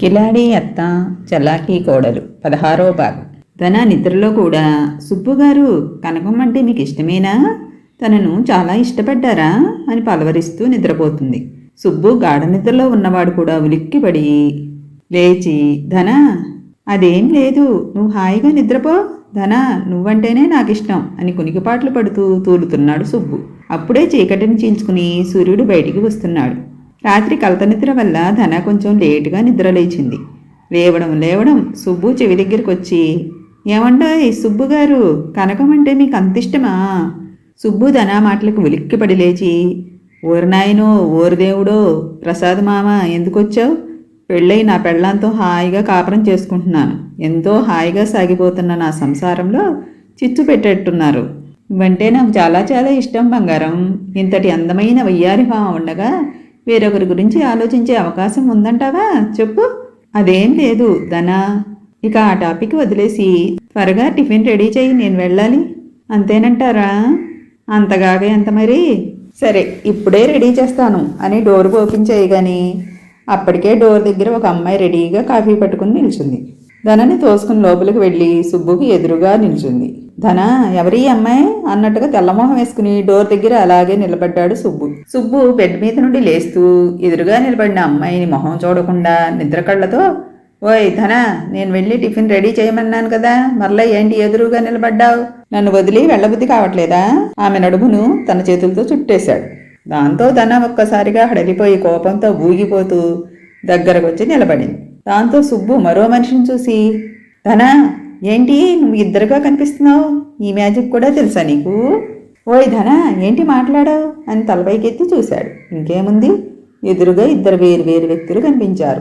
కిలాడి అత్త చలాకీ కోడలు పదహారో భాగం. తన నిద్రలో కూడా సుబ్బు గారు కనకం అంటే మీకు ఇష్టమేనా తనను చాలా ఇష్టపడ్డారా? అని పలవరిస్తూ నిద్రపోతుంది. సుబ్బు గాఢ నిద్రలో ఉన్నవాడు కూడా ఉలిక్కిపడి లేచి ధన అదేం లేదు నువ్వు హాయిగా నిద్రపో. ధన నువ్వంటేనే నాకు ఇష్టం అని కునికిపాట్లు పడుతూ తూలుతున్నాడు సుబ్బు. అప్పుడే చీకటిని చీల్చుకుని సూర్యుడు బయటికి వస్తున్నాడు. రాత్రి కలత నిద్ర వల్ల ధన కొంచెం లేటుగా నిద్ర లేచింది. లేవడం లేవడం సుబ్బు చెవి దగ్గరికి వచ్చి ఏమండోయ్ సుబ్బు గారు కనకం అంటే మీకు అంత ఇష్టమా? సుబ్బు ధన మాటలకు ఉలిక్కిపడి లేచి ఓరి నాయనో దేవుడో ప్రసాద్ మామ ఎందుకొచ్చావు? పెళ్ళై నా పెళ్ళాంతో హాయిగా కాపురం చేసుకుంటున్నాను. ఎంతో హాయిగా సాగిపోతున్న నా సంసారంలో చిచ్చు పెట్టేట్టున్నారు. ఇవంటే నాకు చాలా చాలా ఇష్టం బంగారం. ఇంతటి అందమైన వయ్యారి ఉండగా వేరొకరి గురించి ఆలోచించే అవకాశం ఉందంటావా? చెప్పు. అదేం లేదు ధనా. ఇక ఆ టాపిక్ వదిలేసి త్వరగా టిఫిన్ రెడీ చేయి నేను వెళ్ళాలి. అంతేనంటారా? అంతగాగా ఎంత మరి. సరే ఇప్పుడే రెడీ చేస్తాను అని డోర్ ఓపెన్ చేయగాని అప్పటికే డోర్ దగ్గర ఒక అమ్మాయి రెడీగా కాఫీ పట్టుకుని నిల్చుంది. ధనని తోసుకుని లోపలికి వెళ్ళి సుబ్బుకి ఎదురుగా నిల్చుంది. ధన ఎవరి అమ్మాయి? అన్నట్టుగా తెల్లమోహం వేసుకుని డోర్ దగ్గర అలాగే నిలబడ్డాడు సుబ్బు. సుబ్బు బెడ్ మీద నుండి లేస్తూ ఎదురుగా నిలబడిన అమ్మాయిని మొహం చూడకుండా నిద్ర కళ్ళతో ఓయ్ ధన నేను వెళ్ళి టిఫిన్ రెడీ చేయమన్నాను కదా మరలా ఏంటి ఎదురుగా నిలబడ్డావు? నన్ను వదిలి వెళ్ళబుద్ధి కావట్లేదా? ఆమె నడుమును తన చేతులతో చుట్టేశాడు. దాంతో ధన ఒక్కసారిగా హడలిపోయి కోపంతో ఊగిపోతూ దగ్గరకు వచ్చి నిలబడింది. దాంతో సుబ్బు మరో మనిషిని చూసి ధన ఏంటి నువ్వు ఇద్దరుగా కనిపిస్తున్నావు? ఈ మ్యాజిక్ కూడా తెలుసా నీకు? ఓయ్ ధన ఏంటి మాట్లాడావు? అని తలపైకెత్తి చూశాడు. ఇంకేముంది? ఎదురుగా ఇద్దరు వేరు వేరు వ్యక్తులు కనిపించారు.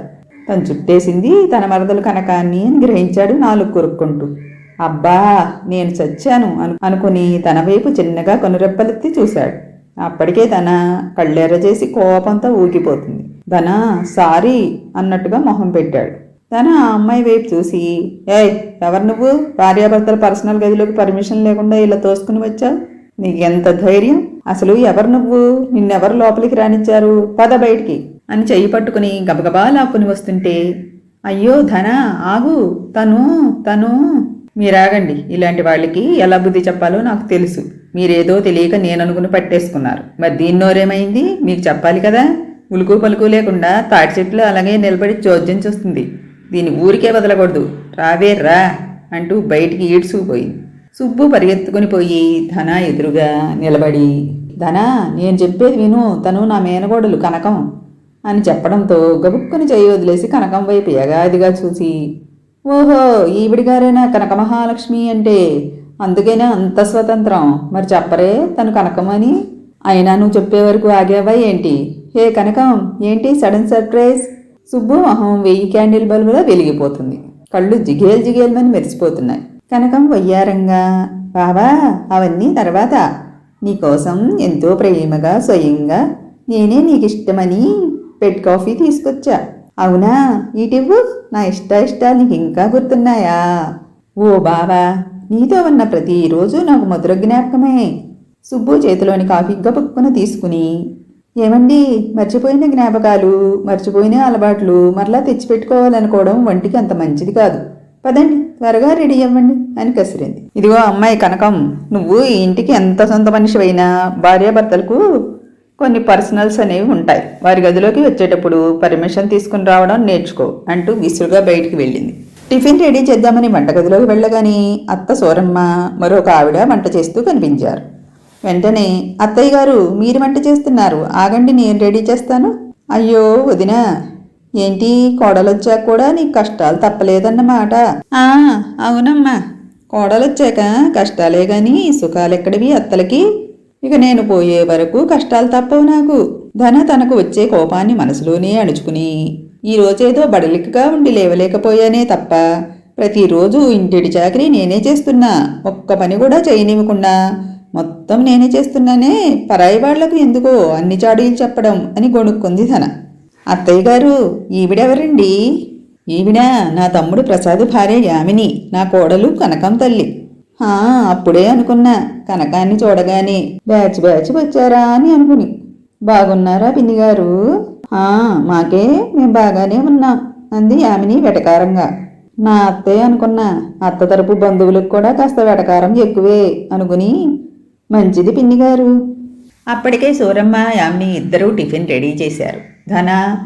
తను చుట్టేసింది తన మరదలు కనకాన్ని అని గ్రహించాడు నాలుగు కొరుక్కుంటూ. అబ్బా నేను చచ్చాను అను అనుకుని తన వైపు చిన్నగా కొనురెప్పలెత్తి చూశాడు. అప్పటికే తన కళ్ళెర్ర చేసి కోపంతో ఊగిపోతుంది. ధన సారీ అన్నట్టుగా మొహం పెట్టాడు. తన ఆ అమ్మాయి వైపు చూసి ఏయ్ ఎవరు నువ్వు? భార్యాభర్తల పర్సనల్ గదిలోకి పర్మిషన్ లేకుండా ఇలా తోసుకుని వచ్చావు? నీకు ఎంత ధైర్యం? అసలు ఎవరు నువ్వు? నిన్నెవరు లోపలికి రానిచ్చారు? పద బయటికి అని చెయ్యి పట్టుకుని గబగబా లాక్కుని వస్తుంటే అయ్యో ధన ఆగు తను తను. మీరాగండి ఇలాంటి వాళ్ళకి ఎలా బుద్ధి చెప్పాలో నాకు తెలుసు. మీరేదో తెలియక నేను అనుకుని పట్టేసుకున్నారు మరి దీన్నోరేమైంది? మీకు చెప్పాలి కదా? ఉలుకు పలుకు లేకుండా తాటి చెట్లు అలాగే నిలబడి చోద్యం చూస్తుంది. దీని ఊరికే వదలకూడదు. రావే రా అంటూ బయటికి ఈడ్చుకుపోయింది సుబ్బు పరిగెత్తుకుని పోయి ధన ఎదురుగా నిలబడి ధన నేను చెప్పేది విను. తను నా మేనగోడలు కనకం అని చెప్పడంతో గబుక్కుని చేయి వదిలేసి కనకం వైపు యగాదిగా చూసి ఓహో ఈవిడిగారేనా కనక మహాలక్ష్మి అంటే అందుకైనా అంత స్వతంత్రం? మరి చెప్పరే తను కనకమని. అయినా నువ్వు చెప్పే వరకు ఆగావా ఏంటి? హే కనకం ఏంటి సడన్ సర్ప్రైజ్? సుబ్బు మొహం వెయ్యి క్యాండిల్ బల్బులా వెలిగిపోతుంది. కళ్ళు జిగేల్ జిగేల్మని మెరిసిపోతున్నాయి. కనకం వయ్యారంగా. బాబా అవన్నీ తర్వాత. నీకోసం ఎంతో ప్రేమగా స్వయంగా నేనే నీకు ఇష్టమని పెట్ కాఫీ తీసుకొచ్చా. అవునా? ఈటివ్వు? నా ఇష్ట ఇష్టాలు నీకు ఇంకా గుర్తున్నాయా? ఓ బావా నీతో ఉన్న ప్రతిరోజు నాకు మధుర జ్ఞాపకమే. సుబ్బు చేతిలోని కాఫీ గబుక్కున తీసుకుని ఏమండి మర్చిపోయిన జ్ఞాపకాలు మర్చిపోయిన అలవాట్లు మరలా తెచ్చిపెట్టుకోవాలనుకోవడం వంటికి అంత మంచిది కాదు. పదండి త్వరగా రెడీ అవ్వండి అని కసిరింది. ఇదిగో అమ్మాయి కనకం నువ్వు ఈ ఇంటికి ఎంత సొంత మనిషివైనా భార్యాభర్తలకు కొన్ని పర్సనల్స్ అనేవి ఉంటాయి. వారి గదిలోకి వచ్చేటప్పుడు పర్మిషన్ తీసుకుని రావడం నేర్చుకో అంటూ విసురుగా బయటికి వెళ్ళింది. టిఫిన్ రెడీ చేద్దామని వంటగదిలోకి వెళ్ళగాని అత్త సోరమ్మ మరొక ఆవిడ వంట చేస్తూ కనిపించారు. వెంటనే అత్తయ్య గారు మీరు వంట చేస్తున్నారు. ఆగండి నేను రెడీ చేస్తాను. అయ్యో వదినా ఏంటి కోడలొచ్చాక కూడా నీకు కష్టాలు తప్పలేదన్నమాట. ఆ అవునమ్మా. కోడలొచ్చాక కష్టాలే గాని సుఖాలెక్కడివి అత్తలకి? ఇక నేను పోయే వరకు కష్టాలు తప్పవు నాకు. ధన తనకు వచ్చే కోపాన్ని మనసులోనే అణుచుకుని ఈ రోజేదో బడలికగా ఉండి లేవలేకపోయానే తప్ప ప్రతిరోజు ఇంటిడి చాకరీ నేనే చేస్తున్నా. ఒక్క పని కూడా చేయనివ్వకుండా మొత్తం నేనే చేస్తున్నానే పరాయి వాళ్ళకు ఎందుకో అన్ని చాడీలు చెప్పడం అని గొణుక్కుంది ధన. అత్తయ్య గారు ఈవిడెవరండి? ఈవిడ నా తమ్ముడు ప్రసాద్ భార్య యామిని నా కోడలు కనకం తల్లి. హా అప్పుడే అనుకున్నా కనకాన్ని చూడగానే బ్యాచ్ బ్యాచ్ వచ్చారా అని అనుకుని. బాగున్నారా పిన్ని గారు? మాకే మేము బాగానే ఉన్నాం అంది యామిని వెటకారంగా. నా అత్తయ్య అనుకున్నా అత్త తరపు బంధువులకు కూడా కాస్త వెటకారం ఎక్కువే అనుకుని మంచిది పిన్ని గారు. అప్పటికే సూరమ్మ యామిని ఇద్దరూ టిఫిన్ రెడీ చేశారు. ధన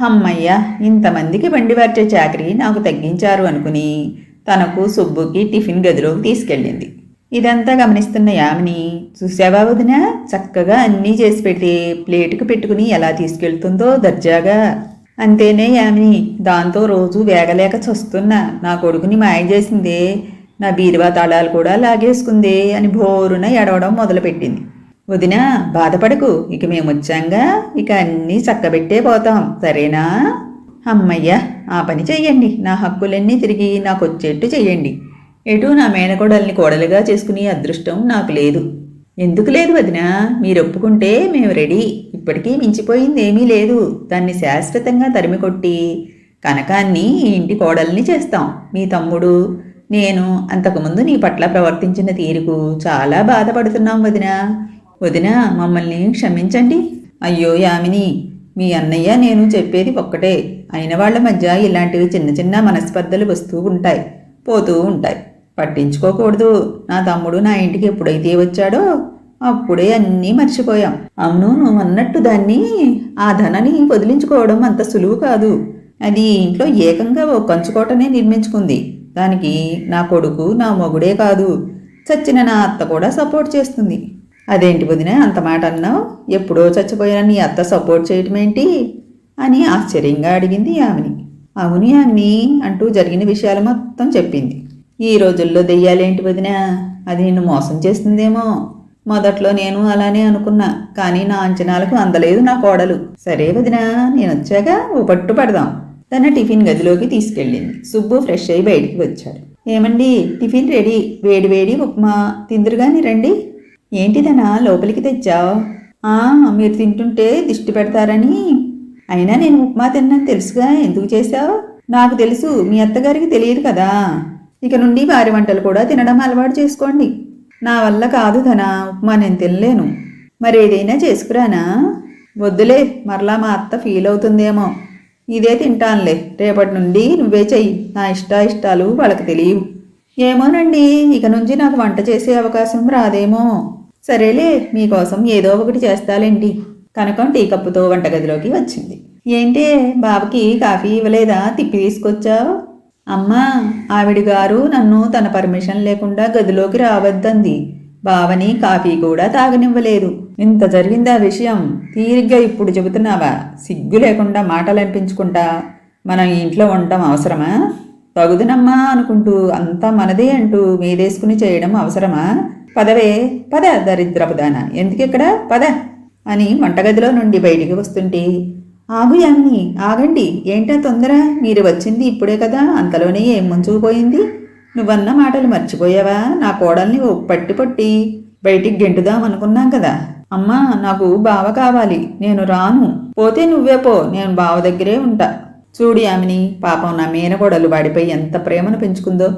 అమ్మయ్య ఇంతమందికి బండి వార్చే చాకరీ నాకు తగ్గించారు అనుకుని తనకు సుబ్బుకి టిఫిన్ గదిలోకి తీసుకెళ్ళింది. ఇదంతా గమనిస్తున్న యామిని చూసావా వదిన? చక్కగా అన్నీ చేసి పెడితే ప్లేటుకు పెట్టుకుని ఎలా తీసుకెళ్తుందో దర్జాగా. అంతేనే యామిని దాంతో రోజు వేగలేక చస్తున్నా. నా కొడుకుని మాయ చేసిందే. నా బీరువా తాళాలు కూడా లాగేసుకుందే అని భోరున ఎడవడం మొదలుపెట్టింది. వదినా బాధపడకు. ఇక మేము వచ్చాంగా ఇక అన్నీ చక్కబెట్టే పోతాం. సరేనా? అమ్మయ్య ఆ పని చెయ్యండి. నా హక్కులన్నీ తిరిగి నాకు వచ్చేట్టు చెయ్యండి. ఎటు నా మేనకోడల్ని కోడలుగా చేసుకునే అదృష్టం నాకు లేదు. ఎందుకు లేదు వదినా? మీరు ఒప్పుకుంటే మేము రెడీ. ఇప్పటికీ మించిపోయింది ఏమీ లేదు. దాన్ని శాశ్వతంగా తరిమి కొట్టి కనకాన్ని ఈ ఇంటి కోడల్ని చేస్తాం. మీ తమ్ముడు నేను అంతకుముందు నీ పట్ల ప్రవర్తించిన తీరుకు చాలా బాధపడుతున్నాం వదినా. వదినా మమ్మల్ని క్షమించండి. అయ్యో యామిని మీ అన్నయ్య నేను చెప్పేది ఒక్కటే. అయిన వాళ్ళ మధ్య ఇలాంటివి చిన్న చిన్న మనస్పర్ధలు వస్తూ ఉంటాయి పోతూ ఉంటాయి. పట్టించుకోకూడదు. నా తమ్ముడు నా ఇంటికి ఎప్పుడైతే వచ్చాడో అప్పుడే అన్నీ మర్చిపోయాం. అవును నువ్వు అన్నట్టు దాన్ని ఆ ధనని వదిలించుకోవడం అంత సులువు కాదు. అది ఇంట్లో ఏకంగా ఓ కంచుకోటనే నిర్మించుకుంది. దానికి నా కొడుకు నా మొగుడే కాదు. చచ్చిన నా అత్త కూడా సపోర్ట్ చేస్తుంది. అదేంటి వదిన అంత మాట అన్నావు? ఎప్పుడో చచ్చిపోయిన నీ అత్త సపోర్ట్ చేయటం ఏంటి? అని ఆశ్చర్యంగా అడిగింది ఆమెని. అవును యామిని అంటూ జరిగిన విషయాలు మొత్తం చెప్పింది. ఈ రోజుల్లో దెయ్యాలేంటి వదిన? అది నిన్ను మోసం చేస్తుందేమో. మొదట్లో నేను అలానే అనుకున్నా కానీ నా అంచనాలకు అందలేదు నా కోడలు. సరే వదిన నేను వచ్చాక ఓ పట్టు పడదాం. తన టిఫిన్ గదిలోకి తీసుకెళ్ళింది. సుబ్బు ఫ్రెష్ అయి బయటికి వచ్చాడు. ఏమండి టిఫిన్ రెడీ? వేడి వేడి ఉప్మా. తిందురుగాని రండి ఏంటిదనా లోపలికి తెచ్చావు? ఆ మీరు తింటుంటే దిష్టి పెడతారని. అయినా నేను ఉప్మా తిన్నాను తెలుసుగా ఎందుకు చేశావు? నాకు తెలుసు మీ అత్తగారికి తెలియదు కదా. ఇక నుండి వారి వంటలు కూడా తినడం అలవాటు చేసుకోండి. నా వల్ల కాదు ధన ఉప్మా నేను తినలేను. మరి ఏదైనా చేసుకురానా? వద్దులే మరలా మా అత్త ఫీల్ అవుతుందేమో. ఇదే తింటానులే. రేపటి నుండి నువ్వే చెయ్యి. నా ఇష్ట ఇష్టాలు వాళ్ళకి తెలియవు. ఏమోనండి ఇక నుంచి నాకు వంట చేసే అవకాశం రాదేమో. సరేలే మీకోసం ఏదో ఒకటి చేస్తాలేంటి. కనకం టీ కప్పుతో వంటగదిలోకి వచ్చింది. ఏంటే బాబుకి కాఫీ ఇవ్వలేదా? తిప్పి తీసుకొచ్చావు? అమ్మా ఆవిడ గారు నన్ను తన పర్మిషన్ లేకుండా గదిలోకి రావద్దంది. బావని కాఫీ కూడా తాగనివ్వలేదు. ఇంత జరిగిందా విషయం తీరిగ్గా ఇప్పుడు చెబుతున్నావా? సిగ్గు లేకుండా మాటలు అనిపించుకుంటా మనం ఇంట్లో ఉండటం అవసరమా? తగుదునమ్మా అనుకుంటూ అంతా మనదే అంటూ మీదేసుకుని చేయడం అవసరమా? పదవే పద దరిద్రపదాన. ఎందుకిక్కడ? పద అని వంటగదిలో నుండి బయటికి వస్తుంటే ఆగు యామిని ఆగండి. ఏంటా తొందర? మీరు వచ్చింది ఇప్పుడే కదా. అంతలోనే ఏం ముంచుకుపోయింది? నువ్వన్న మాటలు మర్చిపోయావా? నా కోడల్ని ఓ పట్టి పట్టి బయటికి గెంటుదాం అనుకున్నాం కదా. అమ్మా నాకు బావ కావాలి. నేను రాను. పోతే నువ్వే పో. నేను బావ దగ్గరే ఉంటా. చూడు యామిని పాపం నా మేనకోడలు వాడిపై ఎంత ప్రేమను పెంచుకుందో.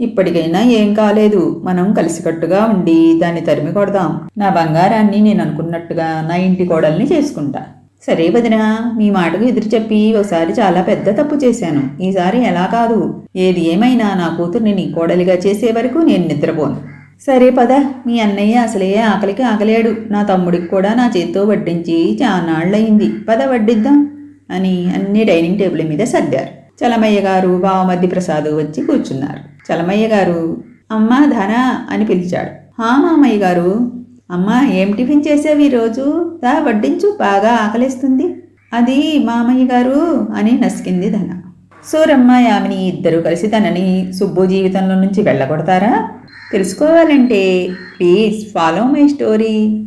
ఇప్పటికైనా ఏం కాలేదు. మనం కలిసికట్టుగా ఉండి దాన్ని తరిమి కొడదాం. నా బంగారాన్ని నేను అనుకున్నట్టుగా నా ఇంటి కోడల్ని చేసుకుంటా. సరే వదిన మీ మాటకు ఎదురు చెప్పి ఒకసారి చాలా పెద్ద తప్పు చేశాను. ఈసారి ఎలా కాదు? ఏది ఏమైనా నా కూతుర్ని నీ కోడలిగా చేసే వరకు నేను నిద్రపోను. సరే పద మీ అన్నయ్య అసలే ఆకలికి ఆకలేడు. నా తమ్ముడికి కూడా నా చేత్తో వడ్డించి చానాళ్ళయింది పద వడ్డిద్దాం అని అన్ని డైనింగ్ టేబుల్ మీద సర్దారు. చలమయ్య గారు బావమద్ది ప్రసాద్ వచ్చి కూర్చున్నారు. చలమయ్య గారు అమ్మా ధన అని పిలిచాడు. హా మామయ్య గారు అమ్మా ఏం టిఫిన్ చేసావు ఈరోజు? దా వడ్డించు బాగా ఆకలిస్తుంది. అది మామయ్య గారు అని నసికింది ధన. సూరమ్మ యామిని ఇద్దరూ కలిసి తనని సుబ్బు జీవితంలో నుంచి వెళ్ళగొడతారా? తెలుసుకోవాలంటే ప్లీజ్ ఫాలో మై స్టోరీ.